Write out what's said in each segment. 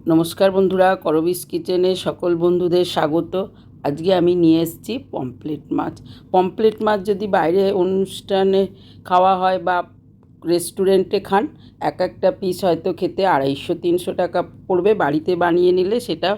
নমস্কার বন্ধুরা করবিস কিচেনে সকল বন্ধুদের স্বাগত। আজকে আমি নিয়ে এসেছি পমপ্লেট মাছ। পমপ্লেট মাছ যদি বাইরে অনুষ্ঠানে খাওয়া হয় বা রেস্টুরেন্টে খান, এক একটা পিস হয়তো খেতে আড়াইশো, তিনশো টাকা পড়বে। বাড়িতে বানিয়ে নিলে সেটা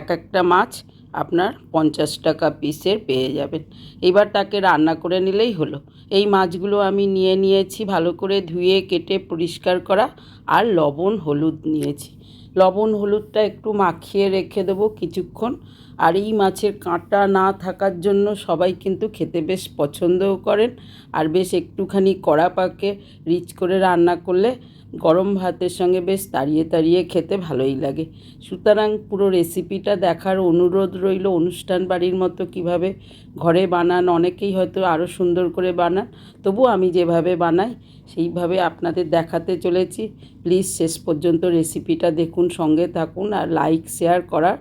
এক একটা মাছ। আপনার পঞ্চাশ টাকা পিসের পেয়ে যাবেন। এবার তাকে রান্না করে নিলেই হলো। এই মাছগুলো আমি নিয়ে নিয়েছি, ভালো করে ধুয়ে, কেটে, পরিষ্কার করা আর লবণ, হলুদ নিয়েছি। লবণ, হলুদটা একটু মাখিয়ে রেখে দেবো কিছুক্ষণ। আর এই মাছের কাঁটা না থাকার জন্য সবাই কিন্তু খেতে বেশ পছন্দও করেন। আর বেশ একটুখানি কড়া পাকে রিচ করে রান্না করলে গরম ভাতের সঙ্গে বেশ তাড়িয়ে তাড়িয়ে খেতে ভালোই লাগে। সুতরাং পুরো রেসিপিটা দেখার অনুরোধ রইল অনুষ্ঠান বাড়ির মতো কীভাবে ঘরে বানান, অনেকেই হয়তো আরও সুন্দর করে বানান তবু আমি যেভাবে বানাই, সেইভাবে আপনাদের দেখাতে চলেছি। প্লিজ শেষ পর্যন্ত রেসিপিটা দেখুন, সঙ্গে থাকুন আর লাইক শেয়ার করার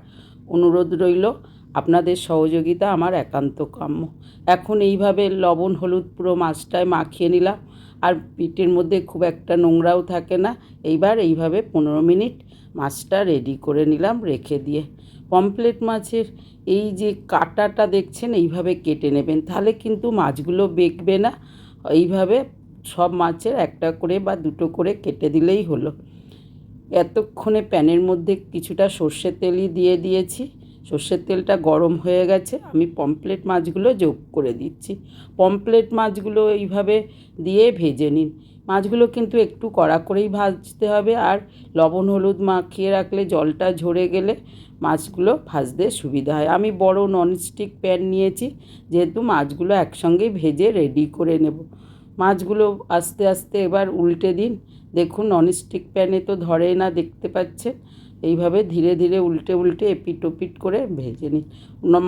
অনুরোধ রইল। আপনাদের সহযোগিতা আমার একান্ত কাম্য। এখন এইভাবে লবণ, হলুদ পুরো মাছটায় মাখিয়ে নিলাম। আর পিঠের মধ্যে খুব একটা নোংরাও থাকে না। এইবার এইভাবে পনেরো মিনিট মাছটা রেডি করে নিলাম, রেখে দিয়ে। পমপ্লেট মাছের এই যে কাটাটা দেখছেন, এইভাবে কেটে নেবেন। তাহলে কিন্তু মাছগুলো বেঁকবে না। এইভাবে সব মাছের একটা করে বা দুটো করে কেটে দিলেই হলো। এতক্ষণে প্যানের মধ্যে কিছুটা সর্ষের তেলই দিয়ে দিয়েছি। সর্ষের তেলটা গরম হয়ে গেছে, আমি পমপ্লেট মাছগুলো যোগ করে দিচ্ছি। পমপ্লেট মাছগুলো এইভাবে দিয়ে ভেজে নিন। মাছগুলো কিন্তু একটু কড়া করেই ভাজতে হবে আর লবণ হলুদ মাখিয়ে রাখলে জলটা ঝরে গেলে মাছগুলো ভাজতে সুবিধা হয়। আমি বড় ননস্টিক প্যান নিয়েছি, যেহেতু মাছগুলো একসঙ্গেই ভেজে রেডি করে নেব। মাছগুলো আস্তে আস্তে এবার উল্টে দিন। দেখুন ননস্টিক প্যানে তো ধরে না, দেখতে পাচ্ছেন? এইভাবে ধীরে ধীরে উল্টে উল্টে এপিট ওপিট করে ভেজে নিই।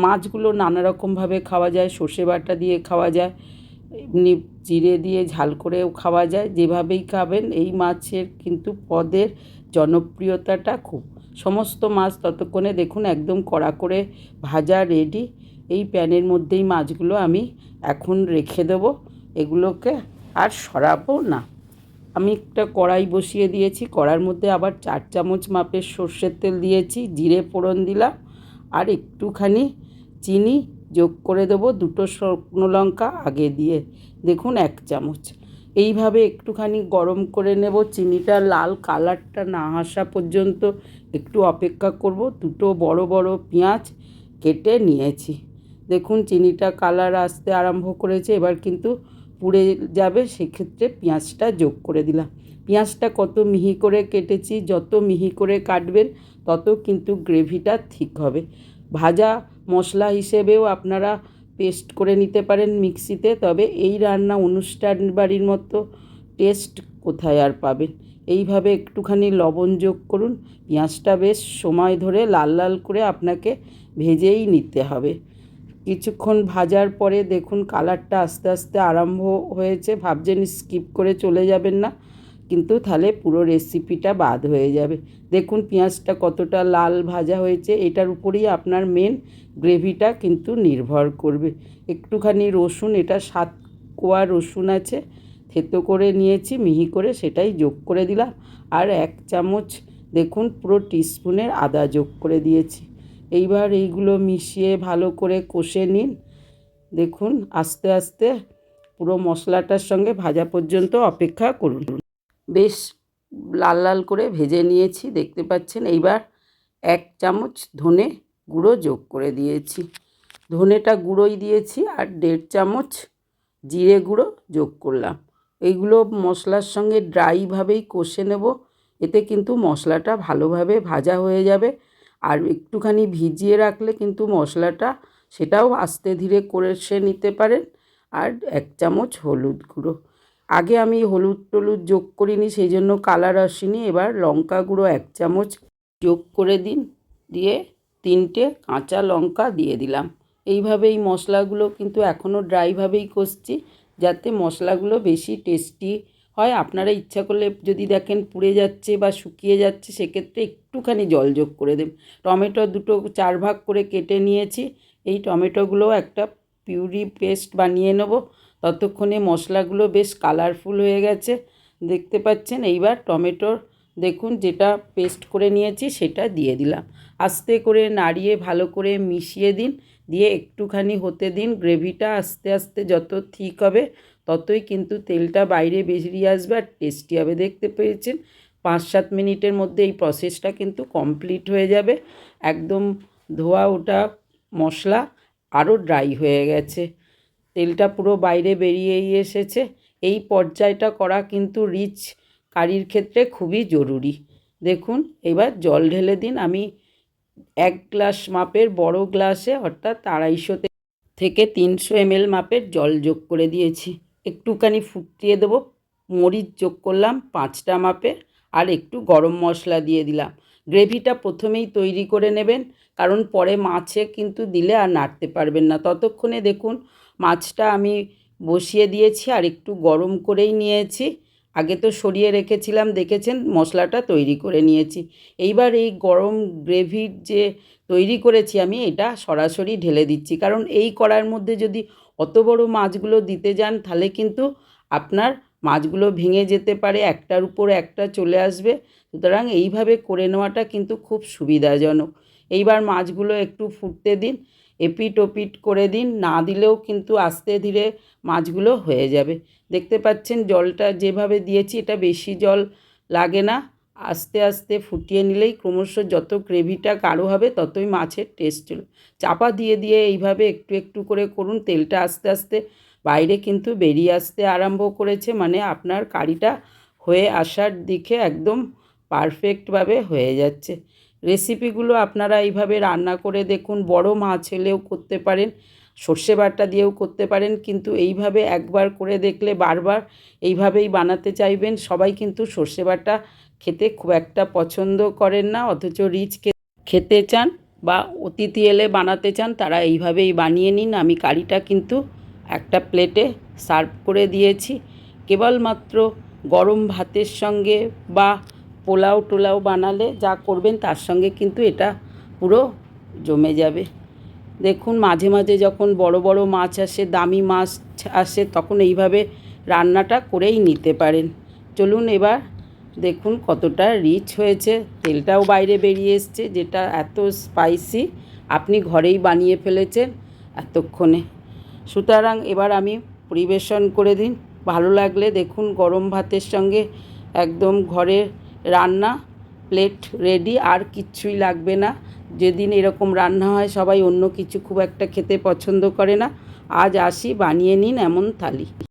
মাছগুলো নানা রকমভাবে খাওয়া যায়, সর্ষে বাটা দিয়ে খাওয়া যায়, এমনি জিরে দিয়ে ঝাল করেও খাওয়া যায়, যেভাবেই খাবেন এই মাছের কিন্তু পদের জনপ্রিয়তাটা খুব। সমস্ত মাছ ততক্ষণে দেখুন একদম কড়া করে ভাজা রেডি এই প্যানের মধ্যেই মাছগুলো আমি এখন রেখে দেবো, এগুলোকে আর সরাবো না। আমি একটা কড়াই বসিয়ে দিয়েছি, কড়ার মধ্যে আবার চার চামচ মাপের সর্ষের তেল দিয়েছি, জিরে ফোড়ন দিলাম, আর একটুখানি চিনি যোগ করে দেবো, দুটো শুকনো লঙ্কা আগে দিয়ে, দেখুন এক চামচ। এইভাবে একটুখানি গরম করে নেব, চিনিটা লাল কালারটা না আসা পর্যন্ত একটু অপেক্ষা করব, দুটো বড় বড় পেঁয়াজ কেটে নিয়েছি। দেখুন চিনিটা কালার আসতে আরম্ভ করেছে, এবার কিন্তু পুড়ে যাবে, সেক্ষেত্রে পেঁয়াজটা যোগ করে দিলাম। পেঁয়াজটা কত মিহি করে কেটেছি, যত মিহি করে কাটবেন, তত কিন্তু গ্রেভিটা ঠিক হবে। ভাজা মশলা হিসেবেও আপনারা পেস্ট করে নিতে পারেন মিক্সিতে, তবে এই রান্না অনুষ্ঠান বাড়ির মতো টেস্ট কোথায় আর পাবেন? এইভাবে একটুখানি লবণ যোগ করুন। পেঁয়াজটা বেশ সময় ধরে লাল লাল করে আপনাকে ভেজেই নিতে হবে। কিছুক্ষণ ভাজার পরে দেখুন কালারটা আস্তে আস্তে আরম্ভ হয়েছে। ভাবছেন স্কিপ করে চলে যাবেন না, কিন্তু তাহলে পুরো রেসিপিটা বাদ হয়ে যাবে। দেখুন পেঁয়াজটা কতটা লাল ভাজা হয়েছে, এটার উপরেই আপনার মেন গ্রেভিটা কিন্তু নির্ভর করবে। একটুখানি রসুন, এটা সাত কোয়া রসুন আছে, থেতো করে নিয়েছি, মিহি করে সেটাই যোগ করে দিলাম। আর এক চামচ দেখুন পুরো টিস্পুনের আদা যোগ করে দিয়েছি। এইবার এইগুলো মিশিয়ে ভালো করে কষে নিন। দেখুন, আস্তে আস্তে পুরো মশলাটার সঙ্গে ভাজা পর্যন্ত অপেক্ষা করুন। বেশ লাল লাল করে ভেজে নিয়েছি, দেখতে পাচ্ছেন। এইবার এক চামচ ধনে গুঁড়ো যোগ করে দিয়েছি। ধনেটা গুঁড়োই দিয়েছি আর দেড় চামচ জিরে গুঁড়ো যোগ করলাম। এইগুলো মশলার সঙ্গে ড্রাইভাবেই কষে নেব। এতে কিন্তু মশলাটা ভালোভাবে ভাজা হয়ে যাবে। আর একটুখানি ভিজিয়ে রাখলে কিন্তু মশলাটা সেটাও আস্তে ধীরে কষে নিতে পারেন। আর এক চামচ হলুদ গুঁড়ো। আগে আমি হলুদ টলুদ যোগ করিনি, সেই জন্য কালার আসেনি। এবার লঙ্কা গুঁড়ো এক চামচ যোগ করে দিন। দিয়ে তিনটে কাঁচা লঙ্কা দিয়ে দিলাম। এইভাবে এই মশলাগুলো কিন্তু এখনও ড্রাইভাবেই কষছি, যাতে মশলাগুলো বেশি টেস্টি হয়, আপনারা ইচ্ছা করলে যদি দেখেন পুড়ে যাচ্ছে বা শুকিয়ে যাচ্ছে, সেক্ষেত্রে একটুখানি জল যোগ করে দেন টমেটো দুটো চার ভাগ করে কেটে নিয়েছি, এই টমেটোগুলো একটা পিউরি পেস্ট বানিয়ে নেব। ততক্ষণে মশলাগুলো বেশ কালারফুল হয়ে গেছে, দেখতে পাচ্ছেন? এইবার টমেটোর দেখুন যেটা পেস্ট করে নিয়েছি, সেটা দিয়ে দিলাম। আস্তে করে নাড়িয়ে ভালো করে মিশিয়ে দিন, দিয়ে একটুখানি হতে দিন। গ্রেভিটা আস্তে আস্তে যত ঠিক হবে ততই কিন্তু তেলটা বাইরে বেরিয়ে আসবে আর টেস্টি হবে দেখতে পেয়েছেন। পাঁচ সাত মিনিটের মধ্যে এই প্রসেসটা কিন্তু কমপ্লিট হয়ে যাবে। একদম ধোয়া ওটা মশলা আরও ড্রাই হয়ে গেছে। তেলটা পুরো বাইরে বেরিয়েই এসেছে। এই পর্যায়টা করা কিন্তু রিচ কারির ক্ষেত্রে খুবই জরুরি। দেখুন, এবার জল ঢেলে দিন। আমি এক গ্লাস মাপের বড় গ্লাসে অর্থাৎ আড়াইশো থেকে তিনশো এমএল মাপের জল যোগ করে দিয়েছি। একটুখানি ফুটিয়ে দেবো। মরিচ যোগ করলাম পাঁচটা মাপে আর একটু গরম মশলা দিয়ে দিলাম। গ্রেভিটা প্রথমেই তৈরি করে নেবেন, কারণ পরে মাছে কিন্তু দিলে আর নাড়তে পারবেন না। ততক্ষণে দেখুন, মাছটা আমি বসিয়ে দিয়েছি আর একটু গরম করেই নিয়েছি। আগে তো সরিয়ে রেখেছিলাম, দেখেছেন? মশলাটা তৈরি করে নিয়েছি। এইবার এই গরম গ্রেভির যে তৈরি করেছি আমি, এটা সরাসরি ঢেলে দিচ্ছি। কারণ এই কড়ার মধ্যে যদি অত বড় মাছগুলো দিতে যান, তাহলে কিন্তু আপনার মাছগুলো ভেঙে যেতে পারে, একটার উপর একটা চলে আসবে। সুতরাং এইভাবে করে নেওয়াটা কিন্তু খুব সুবিধাজনক। এইবার মাছগুলো একটু ফুটতে দিন। এপিট ওপিট করে দিন, না দিলেও কিন্তু আস্তে ধীরে মাছগুলো হয়ে যাবে। দেখতে পাচ্ছেন জলটা যেভাবে দিয়েছি, এটা বেশি জল লাগে না। আস্তে আস্তে ফুটিয়ে নিলেই ক্রমশ যত গ্রেভিটা গাঢ় হবে, ততই মাছের টেস্ট চলে। চাপা দিয়ে দিয়ে এইভাবে একটু একটু করে করুন, তেলটা আস্তে আস্তে বাইরে কিন্তু বেরিয়ে আসতে আরম্ভ করেছে। মানে আপনার কারিটা হয়ে আসার দিকে একদম পারফেক্টভাবে হয়ে যাচ্ছে। রেসিপিগুলো আপনারা এইভাবে রান্না করে দেখুন, বড় মাছ হলেও করতে পারেন, সর্ষে বাটা দিয়েও করতে পারেন, কিন্তু এইভাবে একবার করে দেখলে বারবার এইভাবেই বানাতে চাইবেন। সবাই কিন্তু সর্ষে বাটা খেতে খুব একটা পছন্দ করেন না, অথচ রিচ খেতে চান বা অতিথি এলে বানাতে চান, তারা এইভাবেই বানিয়ে নিন। আমি কারিটা কিন্তু একটা প্লেটে সার্ভ করে দিয়েছি। কেবলমাত্র গরম ভাতের সঙ্গে বা পোলাও টোলাও বানালে যা করবেন তার সঙ্গে কিন্তু এটা পুরো জমে যাবে। দেখুন, মাঝে মাঝে যখন বড় বড় মাছ আসে, দামি মাছ আসে, তখন এইভাবে রান্নাটা করেই নিতে পারেন। চলুন এবার দেখুন কতটা রিচ হয়েছে। তেলটাও বাইরে বেরিয়ে এসছে, যেটা এত স্পাইসি আপনি ঘরেই বানিয়ে ফেলেছেন এতক্ষণে। সুতরাং এবার আমি পরিবেশন করে দিন। ভালো লাগলে দেখুন গরম ভাতের সঙ্গে একদম ঘরের রান্না প্লেট রেডি আর কিচ্ছুই লাগবে না। যেদিন এরকম রান্না হয়, সবাই অন্য কিছু খুব একটা খেতে পছন্দ করে না। আজ আসি, বানিয়ে নিন এমন থালি।